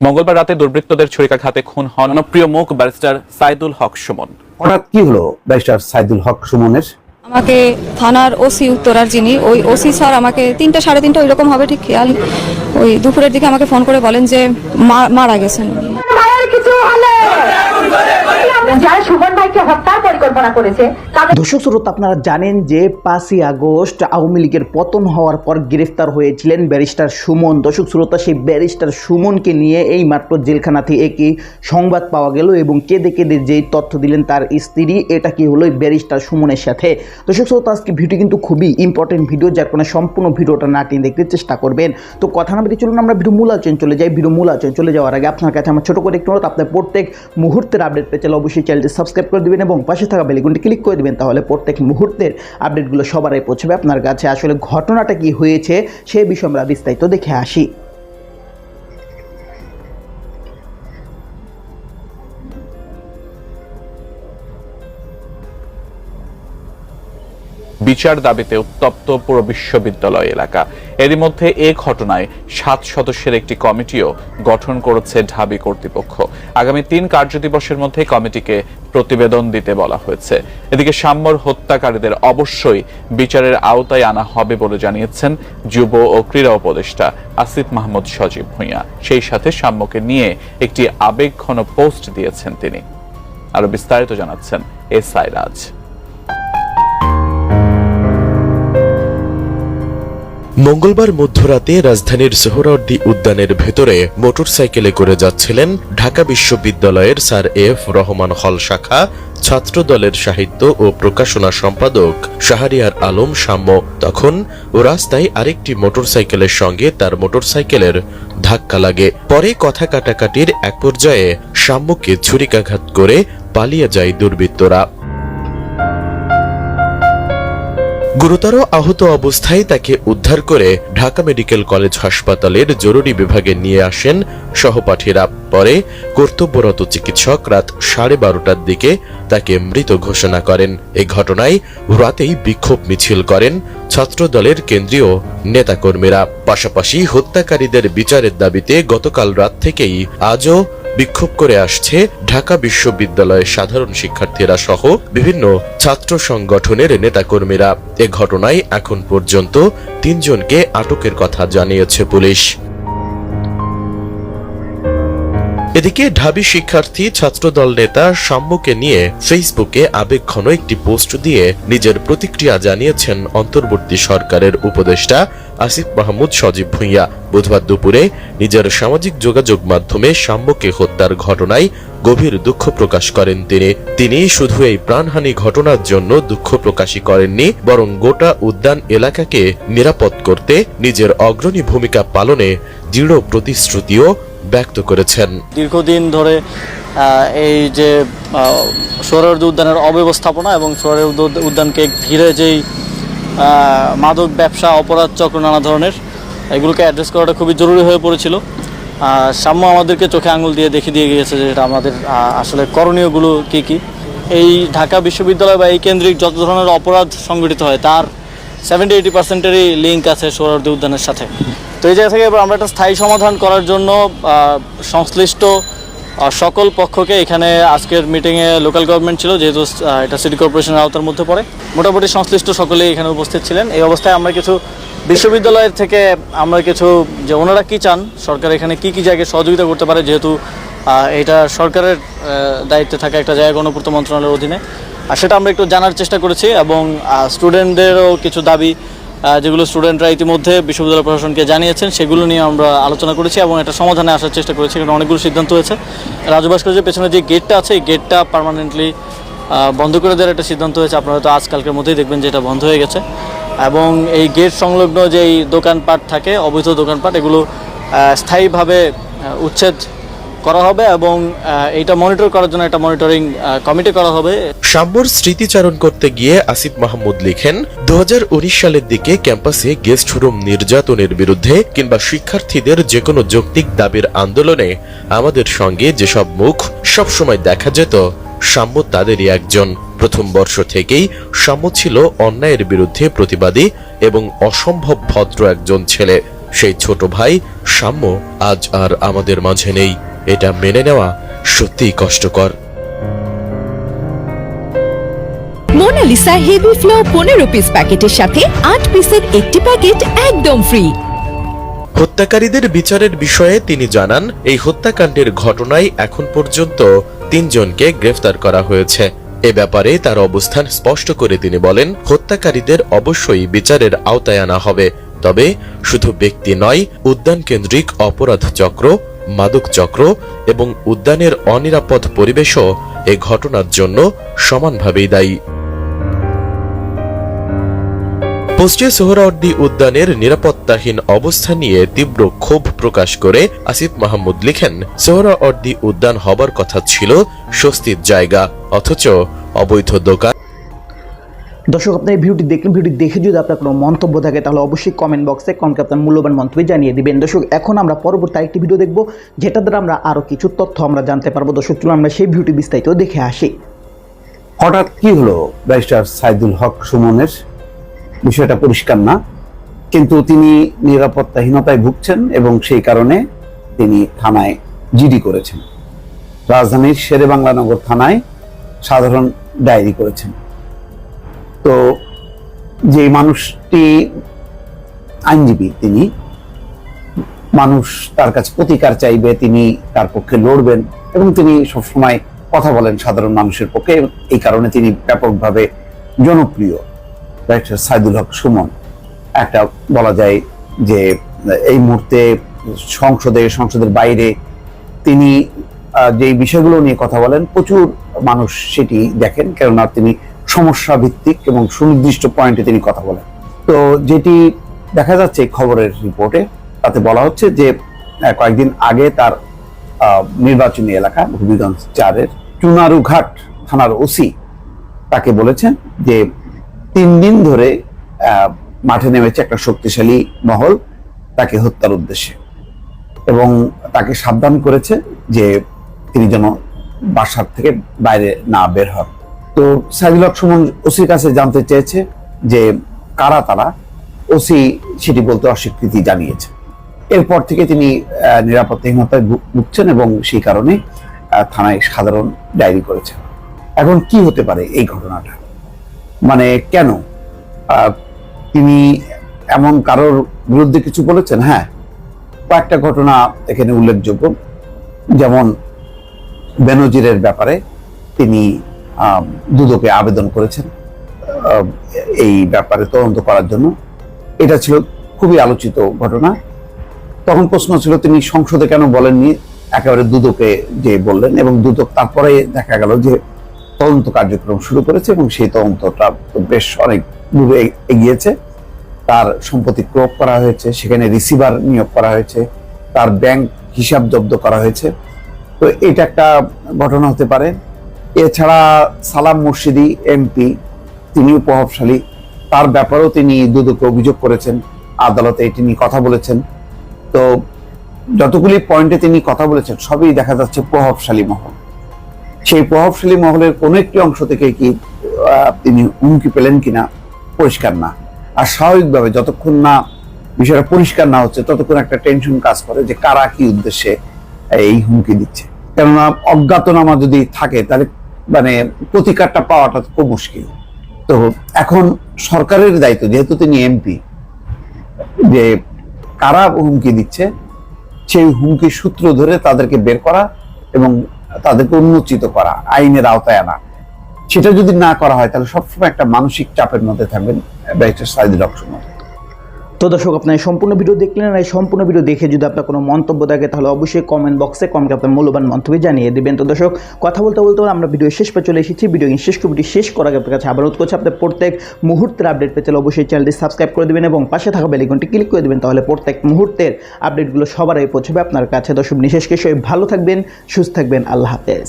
মঙ্গলবার রাতে দুর্বৃত্তদের ছুরিকাঘাতে খুন হন জনপ্রিয় মুখ ব্যারিস্টার সাইদুল হক সুমন। হঠাৎ কি হলো ব্যারিস্টার সাইদুল হক সুমনের? আমাকে থানার ওসি উত্তরার যিনি ওই ওসি স্যার আমাকে তিনটা সাড়ে তিনটা ওইরকম হবে ঠিক খেয়াল। ওই দুপুরের দিকে আমাকে ফোন করে বলেন যে মা- মারা গেছেন। কিছু হলে যারা সুমন ভাইকে হত্যার পরিকল্পনা করেছে। দর্শক শ্রোতা, আপনারা জানেন যে পাঁচই আগস্ট আওয়ামী লীগের পতন হওয়ার পর গ্রেফতার হয়েছিলেন ব্যারিস্টার সুমন। দর্শক শ্রোতা, সেই ব্যারিস্টার সুমনকে নিয়ে এই মাত্র জেলখানা থেকে একই সংবাদ পাওয়া গেল এবং কেঁদে কেঁদে যেই তথ্য দিলেন তার স্ত্রী, এটা কি হলো ব্যারিস্টার সুমনের সাথে? দর্শক শ্রোতা আজকে ভিডিও কিন্তু খুবই ইম্পর্টেন্ট ভিডিও, যার কারণে সম্পূর্ণ ভিডিওটা না টেনে দেখতে চেষ্টা করবেন। তো কথা না বেরিয়ে চলুন, আমরা ভিডিও মূল আলোচনা চলে যাই। ভিডিও মূল আলোচনা চলে যাওয়ার আগে আপনার কাছে আমার ছোট করে একটু অনুরোধ, আপনার প্রত্যেক মুহূর্তের আপডেট পেতে চাইলে অবশ্যই চ্যানেলটি সাবস্ক্রাইব করে দিবেন এবং পাশে থাকা বেলিগুনটি ক্লিক করে দেবেন, তাহলে প্রত্যেক মুহূর্তের আপডেটগুলো সবারই পৌঁছবে। আপনার কাছে আসলে ঘটনাটা কি হয়েছে সেই বিষয়ে আমরা বিস্তারিত দেখে আসি। বিচার দাবিতে উত্তপ্ত পুরো বিশ্ববিদ্যালয় এলাকা। এরই মধ্যে এ ঘটনায় সাত সদস্যের একটি কমিটিও গঠন করেছে ঢাবি কর্তৃপক্ষ। আগামী তিন কার্যদিবসের মধ্যে কমিটিকে প্রতিবেদন দিতে বলা হয়েছে। এদিকে সাম্যর হত্যাকারীদের অবশ্যই বিচারের আওতায় আনা হবে বলে জানিয়েছেন যুব ও ক্রীড়া উপদেষ্টা আসিফ মাহমুদ সজীব ভূঁইয়া। সেই সাথে সাম্যকে নিয়ে একটি আবেগঘন পোস্ট দিয়েছেন তিনি। আরও বিস্তারিত জানাচ্ছেন এস আই মঙ্গলবার মধ্যরাতে রাজধানীর সোহরাওয়ার্দী উদ্যানের ভেতরে মোটরসাইকেলে করে যাচ্ছিলেন ঢাকা বিশ্ববিদ্যালয়ের স্যার এফ রহমান হল শাখা, ছাত্রদলের সাহিত্য ও প্রকাশনা সম্পাদক শাহরিয়ার আলম সাম্য। তখন ও রাস্তায় আরেকটি মোটরসাইকেলের সঙ্গে তার মোটরসাইকেলের ধাক্কা লাগে। পরে কথা কাটাকাটির এক পর্যায়ে সাম্যকে ছুরিকাঘাত করে পালিয়ে যায় দুর্বৃত্তরা। গুরুতর আহত অবস্থায় তাকে উদ্ধার করে ঢাকা মেডিকেল কলেজ হাসপাতালের জরুরি বিভাগে নিয়ে আসেন সহপাঠীরা। পরে কর্তব্যরত চিকিৎসক রাত সাড়ে বারোটার দিকে তাকে মৃত ঘোষণা করেন। এ ঘটনায় রাতেই বিক্ষোভ মিছিল করেন ছাত্রদলের কেন্দ্রীয় নেতাকর্মীরা। পাশাপাশি হত্যাকারীদের বিচারের দাবিতে গতকাল রাত থেকেই আজও বিক্ষোভ করে আসছে ঢাকা বিশ্ববিদ্যালয়ের সাধারণ শিক্ষার্থীরা সহ বিভিন্ন ছাত্র সংগঠনের নেতাকর্মীরা। এ ঘটনায় এখন পর্যন্ত তিনজনকে আটকের কথা জানিয়েছে পুলিশ। এদিকে ঢাবি শিক্ষার্থী, ছাত্রদল নেতা সাম্যকে নিয়ে ফেসবুকে আবেগঘন একটি পোস্ট দিয়ে নিজের প্রতিক্রিয়া জানিয়েছেন অন্তর্বর্তী সরকারের উপদেষ্টা আসিফ মাহমুদ সজীব ভুঁইয়া। বুধবার দুপুরে নিজের সামাজিক যোগাযোগ মাধ্যমে সাম্যকে হত্যার ঘটনায় গভীর দুঃখ প্রকাশ করেন তিনি। তিনি শুধু এই প্রাণহানি ঘটনার জন্য দুঃখ প্রকাশই করেননি, বরং গোটা উদ্যান এলাকাকে নিরাপদ করতে নিজের অগ্রণী ভূমিকা পালনে দৃঢ় প্রতিশ্রুতিও ব্যক্ত করেছেন। দীর্ঘদিন ধরে এই যে সোহরাওয়ার্দী উদ্যানের অব্যবস্থাপনা এবং সোহরাওয়ার্দী উদ্যানকে ঘিরে যেই মাদক ব্যবসা, অপরাধ চক্র, নানা ধরনের, এগুলোকে অ্যাড্রেস করাটা খুবই জরুরি হয়ে পড়েছিল। সাম্য আমাদেরকে চোখে আঙুল দিয়ে দেখিয়ে দিয়ে গিয়েছে যে এটা আমাদের আসলে করণীয়গুলো কি কি। এই ঢাকা বিশ্ববিদ্যালয় বা এই কেন্দ্রিক যত ধরনের অপরাধ সংগঠিত হয়, তার সেভেন্টি এইটি পার্সেন্টেরই লিঙ্ক আছে সোহরাওয়ার্দী উদ্যানের সাথে। তো এই জায়গা থেকে এবার আমরা একটা স্থায়ী সমাধান করার জন্য সংশ্লিষ্ট সকল পক্ষকে এখানে আজকের মিটিংয়ে লোকাল গভর্নমেন্ট ছিল, যেহেতু এটা সিটি কর্পোরেশনের আওতার মধ্যে পড়ে। মোটামুটি সংশ্লিষ্ট সকলেই এখানে উপস্থিত ছিলেন। এই অবস্থায় আমরা কিছু বিশ্ববিদ্যালয়ের থেকে আমরা কিছু, যে ওনারা কী চান, সরকার এখানে কি কি জায়গায় সহযোগিতা করতে পারে, যেহেতু এটা সরকারের দায়িত্বে থাকা একটা জায়গা গণপূর্ত মন্ত্রণালয়ের অধীনে। আর সেটা আমরা একটু জানার চেষ্টা করেছি এবং স্টুডেন্টদেরও কিছু দাবি যেগুলো স্টুডেন্টরা ইতিমধ্যে বিশ্ববিদ্যালয় প্রশাসনকে জানিয়েছেন, সেগুলো নিয়ে আমরা আলোচনা করেছি এবং একটা সমাধানে আসার চেষ্টা করেছি, কারণ অনেকগুলো সিদ্ধান্ত হয়েছে। রাজু ভাস্কর্যের পেছনে যে গেটটা আছে, এই গেটটা পার্মানেন্টলি বন্ধ করে দেওয়ার একটা সিদ্ধান্ত হয়েছে। আপনারা হয়তো আজকালকের মধ্যেই দেখবেন যে এটা বন্ধ হয়ে গেছে। এবং এই গেট সংলগ্ন যেই দোকানপাট থাকে, অবৈধ দোকানপাট, এগুলো স্থায়ীভাবে উচ্ছেদ করা হবে এবং এটা মনিটর করার জন্য একটা মনিটরিং কমিটি করা হবে। সাম্যর স্মৃতিচারণ করতে গিয়ে আসিফ মাহমুদ লিখেন, দুহাজার উনিশ সালের দিকে ক্যাম্পাসে গেস্ট রুম নির্যাতনের বিরুদ্ধে কিংবা শিক্ষার্থীদের যে কোনো যৌক্তিক দাবির আন্দোলনে আমাদের সঙ্গে যেসব মুখ সবসময় দেখা যেত, সাম্য তাদেরই একজন। প্রথম বর্ষ থেকেই সাম্য ছিল অন্যায়ের বিরুদ্ধে প্রতিবাদী এবং অসম্ভব ভদ্র একজন ছেলে। সেই ছোট ভাই সাম্য আজ আর আমাদের মাঝে নেই। এটা মেনে নেওয়া সত্যিই কষ্টকর। মোনালিসা হেভি ফ্লো পনেরো পিস প্যাকেটের সাথে আট পিসের একটি প্যাকেট একদম ফ্রি হত্যাকারীদের বিচারের বিষয়ে তিনি জানান এই হত্যাকাণ্ডের ঘটনায় এখন পর্যন্ত তিনজনকে গ্রেফতার করা হয়েছে। এ ব্যাপারে তার অবস্থান স্পষ্ট করে তিনি বলেন হত্যাকারীদের অবশ্যই বিচারের আওতায় আনা হবে তবে শুধু ব্যক্তি নয় উদ্যান কেন্দ্রিক অপরাধ চক্র মাদক চক্র এবং উদ্যানের অনিরাপদ পরিবেশও এ ঘটনার জন্য সমানভাবেই দায়ী। পোস্টে সোহরাওয়ার্দী উদ্যানের নিরাপত্তাহীন অবস্থা নিয়ে তীব্র ক্ষোভ প্রকাশ করে আসিফ মাহমুদ লিখেন, সোহরাওয়ার্দী উদ্যান হবার কথা ছিল, স্বস্তির জায়গা, অথচ অবৈধ দোকান। দর্শক, আপনার এই ভিডিওটি দেখলেন, ভিডিওটি দেখে যদি আপনার কোনো মন্তব্য থাকে, তাহলে অবশ্যই কমেন্ট বক্সে কমেন্ট আপনার মূল্যবান মন্তব্য জানিয়ে দিবেন। দর্শক, এখন আমরা পরবর্তী আরেকটি ভিডিও দেখব, যেটা দ্বারা আমরা আরও কিছু তথ্য আমরা জানতে পারব। দর্শক, চলুন আমরা সেই ভিডিওটি বিস্তারিত দেখে আসি। হঠাৎ কি হলো, ব্যারিস্টার সাইদুল হক সুমনের? বিষয়টা পরিষ্কার না, কিন্তু তিনি নিরাপত্তাহীনতায় ভুগছেন এবং সেই কারণে তিনি থানায় জিডি করেছেন। রাজধানীর শেরে বাংলানগর থানায় সাধারণ ডায়েরি করেছেন। তো যে মানুষটি আইনজীবী, তিনি মানুষ তার কাছে প্রতিকার চাইবে, তিনি তার পক্ষে লড়বেন এবং তিনি সবসময় কথা বলেন সাধারণ মানুষের পক্ষে। এই কারণে তিনি ব্যাপকভাবে জনপ্রিয়। ডাক্তার সাইদুল হক সুমন, একটা বলা যায় যে এই মুহূর্তে সংসদে, সংসদের বাইরে তিনি যে বিষয়গুলো নিয়ে কথা বলেন, প্রচুর মানুষ সেটি দেখেন, কেননা তিনি সমস্যা ভিত্তিক এবং সুনির্দিষ্ট পয়েন্টে তিনি কথা বলেন। তো যেটি দেখা যাচ্ছে খবরের রিপোর্টে, তাতে বলা হচ্ছে যে কয়েকদিন আগে তার নির্বাচনী এলাকা হবিগঞ্জ চারের চুনারুঘাট থানার ওসি তাকে বলেছেন যে, তিন দিন ধরে মাঠে নেমেছে একটা শক্তিশালী মহল তাকে হত্যার উদ্দেশ্যে এবং তাকে সাবধান করেছে যে, তিনি যেন বাসার থেকে বাইরে না বের হন। তো সাইদুল হক সুমন ওসির কাছে জানতে চেয়েছে যে কারা তারা, ওসি সেটি বলতে অস্বীকৃতি জানিয়েছে। এরপর থেকে তিনি নিরাপত্তাহীনতায় ভুগছেন এবং সেই কারণে থানায় সাধারণ ডায়েরি করেছেন। এখন কি হতে পারে এই ঘটনাটা? মানে কেন? তিনি এমন কারোর বিরুদ্ধে কিছু বলেছেন? হ্যাঁ কয়েকটা ঘটনা এখানে উল্লেখযোগ্য। যেমন বেনজিরের ব্যাপারে তিনি দুদকে আবেদন করেছেন। এই ব্যাপারে তদন্ত করার জন্য। এটা ছিল খুবই আলোচিত ঘটনা। তখন প্রশ্ন ছিল, তিনি সংসদে কেন বলেননি? একেবারে দুদকে যে বললেন এবং দুদক তারপরে দেখা গেল যে তদন্ত কার্যক্রম শুরু করেছে এবং সেই তদন্তটা বেশ অনেক দূরে এগিয়েছে। তার সম্পত্তি ক্রোপ করা হয়েছে, সেখানে রিসিভার নিয়োগ করা হয়েছে, তার ব্যাংক হিসাব জব্দ করা হয়েছে। তো এটা একটা ঘটনা হতে পারে। এছাড়া সালাম মুর্শিদি এমপি তিনিও প্রভাবশালী। তার ব্যাপারেও তিনি দুদকে অভিযোগ করেছেন, আদালতে তিনি কথা বলেছেন। তো যতগুলি পয়েন্টে তিনি কথা বলেছেন, সবই দেখা যাচ্ছে প্রভাবশালী মহল। সেই প্রভাবশালী মহলের কোনো একটি অংশ থেকে কি তিনি হুমকি পেলেন কিনা, পরিষ্কার না। আর স্বাভাবিকভাবে যতক্ষণ না বিষয়টা পরিষ্কার না হচ্ছে, ততক্ষণ একটা টেনশন কাজ করে যে কারা কি উদ্দেশ্যে এই হুমকি দিচ্ছে। কেননা অজ্ঞাতনামা যদি থাকে, তাহলে মানে প্রতিকারটা পাওয়াটা খুব মুশকিল তো এখন সরকারের দায়িত্ব, যেহেতু তিনি এমপি, যে কারা হুমকি দিচ্ছে, সেই হুমকির সূত্র ধরে তাদেরকে বের করা এবং তাদেরকে উন্মোচিত করা, আইনের আওতায় আনা সেটা যদি না করা হয়, তাহলে সবসময় একটা মানসিক চাপের মধ্যে থাকবেন ব্যারিস্টার সাইদুল হক। তো দর্শক, আপনার সম্পূর্ণ ভিডিও দেখলেন আর এই সম্পূর্ণ ভিডিও দেখে যদি আপনার কোনো মন্তব্য থাকে, তাহলে অবশ্যই কমেন্ট বক্সে কমকে আপনার মূল্যবান মন্তব্য জানিয়ে দেবেন। তো দর্শক, কথা বলতে বলতে আমরা ভিডিও শেষ পে চলে এসেছি। ভিডিও শেষ ভিডিও শেষ করার আপনার কাছে আবার করছি, আপনার প্রত্যেক মুহূর্তের আপডেট পেতে অবশ্যই চ্যানেলটি সাবস্ক্রাইব করে দেবেন এবং পাশে থাকা বেলিকনটি ক্লিক করে দেবেন, তাহলে প্রত্যেক মুহূর্তের আপডেটগুলো সবার আগে পৌঁছবে আপনার কাছে। দর্শক, বিশেষ কিছু ভালো থাকবেন, সুস্থ থাকবেন। আল্লাহ হাফেজ।